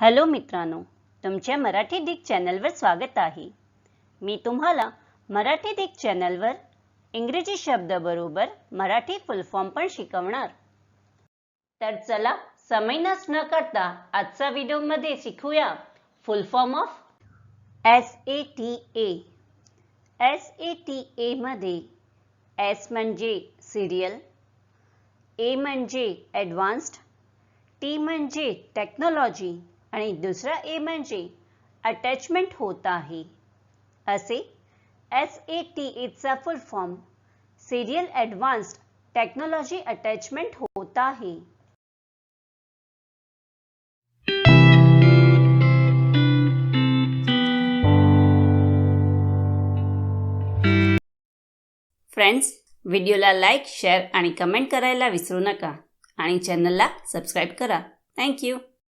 Hello मित्रांनो तुमच्या Marathi Dick चॅनलवर स्वागत आहे. मी तुम्हाला मराठी डिक चॅनलवर इंग्रजी शब्दाबरोबर मराठी फुल फॉर्म पण शिकवणार. तर चला समय नस न करता आजचा व्हिडिओमध्ये शिकूया. Full form of S A T A S A T एमध्ये एस म्हणजे सिरियल ए म्हणजे ॲडव्हान्स्ड टी म्हणजे टेक्नॉलॉजी आणि दुसरा ए म्हणजे अटॅचमेंट होत आहे. असे एस ए टी एचा full form serial advanced technology attachment होत आहे. फ्रेंड्स व्हिडिओला लाईक शेअर आणि कमेंट करायला विसरू नका. आणि चॅनलला सबस्क्राईब करा. थँक्यू